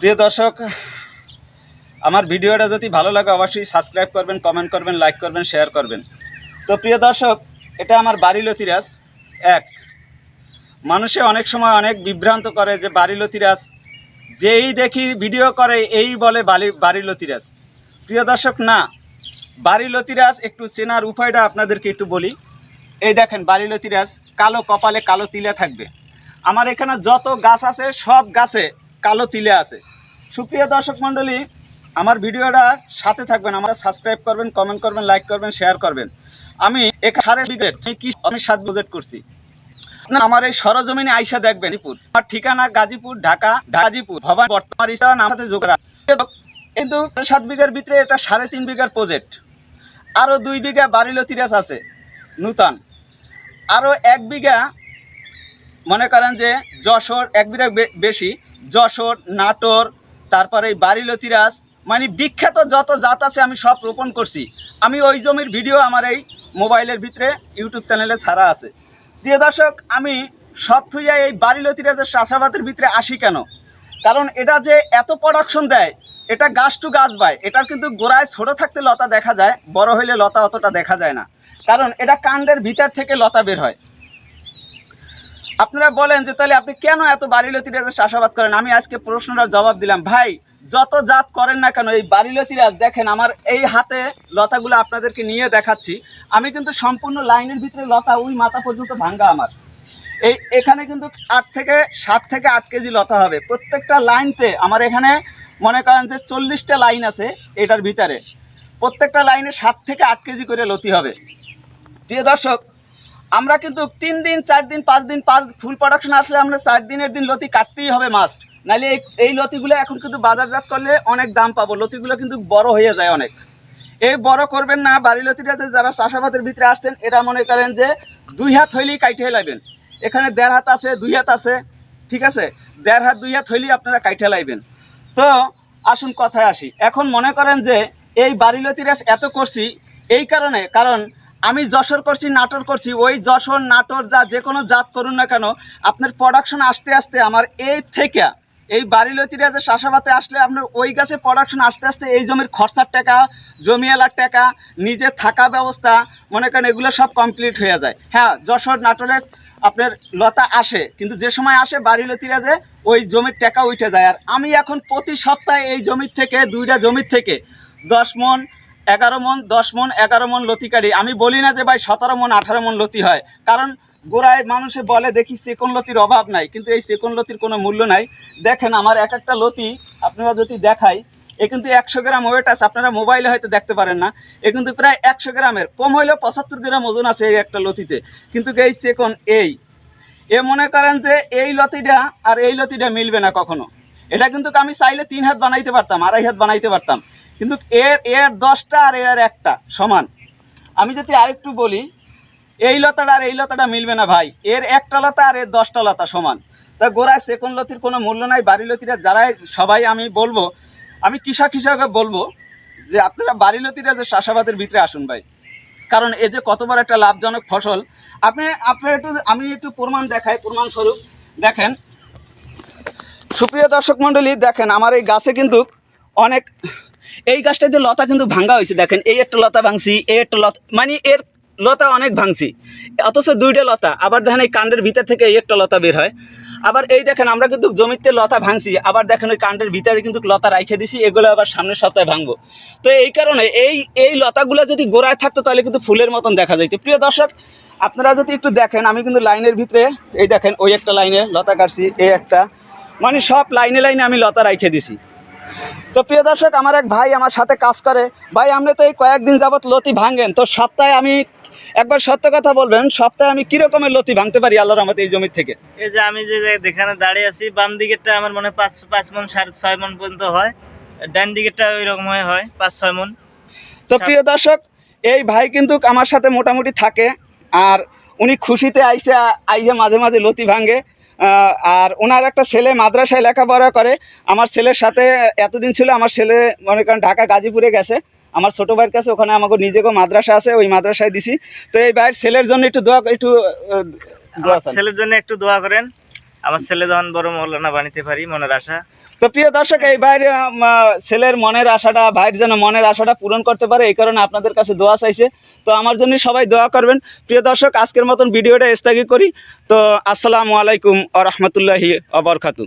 প্রিয় দর্শক, আমার ভিডিওটা যদি ভালো লাগে অবশ্যই সাবস্ক্রাইব করবেন কমেন্ট করবেন লাইক করবেন শেয়ার করবেন। তো প্রিয় দর্শক, এটা আমার বাড়ি লতিরাজ এক। মানুষে অনেক সময় অনেক বিভ্রান্ত করে যে বাড়ি লতিরাজ, যেই দেখি ভিডিও করে এই বলে বাড়ি বাড়ি লতিরাজ। প্রিয় দর্শক, না, বাড়ি লতিরাজ একটু চেনার উপায়টা আপনাদেরকে একটু বলি। এই দেখেন, বাড়ি লতিরাজ, কালো কপালে কালো তিলে থাকবে। আমার এখানে যত গাছ আছে, সব গাছে কালো তিলে আছে। সুপ্রিয় দর্শক মণ্ডলী, আমার ভিডিওটা সাথে থাকবেন, আমরা সাবস্ক্রাইব করবেন কমেন্ট করবেন লাইক করবেন শেয়ার করবেন। আমি আমি সাত বাজেট করছি। আমার এই সরজমিনে আইসা দেখবেন আমার ঠিকানা গাজীপুর, ঢাকা, গাজীপুর, ভবান বর্তমান কিন্তু সাত বিঘার ভিতরে এটা সাড়ে তিন বিঘার প্রজেক্ট আরও দুই বিঘা বাড়িলো তিরাস আছে, নূতন। আরও এক বিঘা, মনে করেন যে যশোর এক বিঘা বেশি। যশোর, নাটোর, তারপরে তিরাস মানে বিখ্যাত যত জাত আছে আমি সব রোপণ করছি। আমি ওই জমির ভিডিও আমার এই মোবাইলের ভিতরে, ইউটিউব চ্যানেলে ছাড়া আছে। প্রিয় দর্শক, আমি সব থুইয়া এই বাড়িলো তিরাজের চাষাবাদের ভিতরে আসি কেন? কারণ এটা যে এত প্রোডাকশন দেয়, এটা গাছ টু গাছ বায়। এটার কিন্তু গোড়ায় ছোট থাকতে লতা দেখা যায়, বড় হইলে লতা অতটা দেখা যায় না। কারণ এটা কাণ্ডের ভিতর থেকে লতা বের হয়। আপনারা বলেন যে তাহলে আপনি কেন এত বাড়িলতিরাজের চাষাবাদ করেন? আমি আজকে প্রশ্নটার জবাব দিলাম। ভাই, যত জাত করেন না কেন, এই বাড়িলতিরাজ, দেখেন আমার এই হাতে লতাগুলো আপনাদেরকে নিয়ে দেখাচ্ছি। আমি কিন্তু সম্পূর্ণ লাইনের ভিতরে লতা, ওই মাথা পর্যন্ত ভাঙ্গা আমার। এই, এখানে কিন্তু আট থেকে সাত থেকে আট কেজি লতা হবে। প্রত্যেকটা লাইনতে আমার এখানে মনে করেন যে চল্লিশটা লাইন আছে এটার ভিতরে। প্রত্যেকটা লাইনে সাত থেকে আট কেজি করে লতি হবে। প্রিয় দর্শক আমরা কিন্তু তিন দিন, চার দিন, পাঁচ দিন, পাঁচ ফুল প্রোডাকশন আসলে আমরা চার দিনের দিন লতি কাটতেই হবে মাস্ট নাহলে এই এই লতিগুলো এখন কিন্তু বাজারজাত করলে অনেক দাম পাবো। লতিগুলো কিন্তু বড় হয়ে যায় অনেক। এই বড় করবেন না বাড়ি লতিরাতে যারা চাষাবাদের ভিতরে আসছেন, এরা মনে করেন যে দুই হাত হইলেই কাইটে লাইবেন। এখানে দেড় হাত আছে, দুই হাত আছে, ঠিক আছে? দেড় হাত, দুই হাত হইলেই আপনারা কাইটে লাইবেন। তো, আসুন কথায় আসি। এখন মনে করেন যে এই বাড়ি লতিরাস এত করছি, এই কারণে, কারণ আমি যশোর করছি, নাটোর করছি, ওই যশোর, নাটোর যা যে কোনো জাত করুন না কেন, আপনার প্রোডাকশন আস্তে আস্তে আমার এই থেকে, এই বাড়ি লতিরা যে চাষাবাদে আসলে আপনার ওই গাছে প্রোডাকশন আস্তে আস্তে এই জমির খরচার টাকা জমিয়ালার টাকা, নিজে থাকা ব্যবস্থা, মনে করেন এগুলো সব কমপ্লিট হয়ে যায়। হ্যাঁ যশোর, নাটোরে আপনার লতা আসে, কিন্তু যে সময় আসে বাড়ি লতিরা যে ওই জমির টাকা উঠে যায়। আর আমি এখন প্রতি সপ্তাহে এই জমির থেকে, দুইটা জমির থেকে, দশ মন এগারো মন, দশ মন, এগারো মন লতি কাটি আমি বলি না যে ভাই সতেরো মন, আঠারো মন লতি হয়। কারণ গোড়ায় মানুষে বলে, দেখি চেকন লতির অভাব নাই। কিন্তু এই চেকন লতির কোনো মূল্য নাই। দেখেন, আমার এক একটা লতি আপনারা যদি দেখাই, এ কিন্তু একশো গ্রাম ওয়েট আছে। আপনারা মোবাইলে হয়তো দেখতে পারেন না। এ কিন্তু প্রায় একশো গ্রামের। কম হইলেও পঁচাত্তর গ্রাম ওজন আছে এই একটা লতিতে। কিন্তু এই চেকন এই। এ মনে করেন যে এই লতিটা আর এই লতিটা মিলবে না কখনো। এটা কিন্তু আমি চাইলে তিন হাত বানাইতে পারতাম, আড়াই হাত বানাইতে পারতাম। কিন্তু এর এর দশটা আর এর একটা সমান। আমি যদি আরেকটু বলি, এই লতাটা আর এই লতাটা মিলবে না ভাই। এর একটা লতা আর এর দশটা লতা সমান। তা গোড়ায় সেকন লতির কোনো মূল্য নাই, বাড়ি লতিরা যারাই, সবাই আমি বলব, আমি কৃষক হিসাবে বলব যে আপনারা বাড়ি লতিরা যে চাষাবাদের ভিতরে আসুন ভাই। কারণ এই যে কত বড় একটা লাভজনক ফসল, আপনি আপনার একটু, আমি একটু প্রমাণ দেখাই প্রমাণস্বরূপ দেখেন, সুপ্রিয় দর্শক মণ্ডলী, দেখেন, আমার এই গাছে কিন্তু অনেক এই গাছটাতে লতা কিন্তু ভাঙ্গা হয়েছে, দেখেন, এই একটা লতা ভাঙছি, এই একটা লতা মানে এর লতা অনেক ভাঙছি, অথচ দুইটা লতা, আবার দেখেন এই কাণ্ডের ভিতর থেকে এই একটা লতা বের হয়। আবার এই দেখেন, আমরা কিন্তু জমিতে লতা ভাঙছি, আবার দেখেন ওই কাণ্ডের ভিতরে কিন্তু লতা রাইখে দিছি, এগুলো আবার সামনের সপ্তাহে ভাঙবো। তো এই কারণে এই এই লতাগুলো যদি গোড়ায় থাকতো, তাহলে কিন্তু ফুলের মতন দেখা যাইতো। প্রিয় দর্শক, আপনারা যদি একটু দেখেন, আমি কিন্তু লাইনের ভিতরে, এই দেখেন, ওই একটা লাইনে লতা কাটছি, এই একটা মানে সব লাইনে লাইনে আমি লতা রাইখে দিছি। তো প্রিয় দর্শক আমার এক ভাই আমার সাথে কাজ করে। ভাই আপনি তো এই কয়েকদিন যাবত লতি ভাঙেন। তো সপ্তাহে আমি একবার সত্য কথা বলবেন সপ্তাহে আমি কিরকমের লতি ভাঙতে পারি আল্লাহর রহমতে এই জমির থেকে? এই যে আমি যে যেখানে দাঁড়িয়ে আছি বাম দিকেরটা আমার মনে হয় পাঁচ পাঁচ মন সাড়ে ছয় মন পর্যন্ত হয়। ডান দিকেরটা ওই রকম হয় পাঁচ ছয় মন। তো প্রিয় দর্শক এই ভাই কিন্তু আমার সাথে মোটামুটি থাকে আর উনি খুশিতে আইসে আইসে মাঝে মাঝে লতি ভাঙে। আর ওনার একটা ছেলে মাদ্রাসায় লেখাপড়া করে। আমার ছেলের সাথে এতদিন ছিল আমার ছেলে মনে করেন ঢাকা গাজীপুরে গেছে। আমার ছোটো ভাইয়ের কাছে ওখানে আমাকে নিজেকে মাদ্রাসা আছে ওই মাদ্রাসায় দিছি। তো এই ভাইয়ের ছেলের জন্য একটু দোয়া একটু দোয়া ছেলের জন্য একটু দোয়া করেন। আমার ছেলে যখন বড় মৌলানা বানিতে পারি মনের আশা। তো প্রিয় দর্শক, এই ভাইয়ের ছেলের মনের আশাটা, ভাইয়ের যেন মনের আশাটা পূরণ করতে পারে, এই কারণে আপনাদের কাছে দোয়া চাইছে। তো আমার জন্য সবাই দোয়া করবেন। প্রিয় দর্শক, আজকের মতন ভিডিওটা স্থগিত করি। তো আসসালামু আলাইকুম আ রহমতুল্লাহি আবরকাতু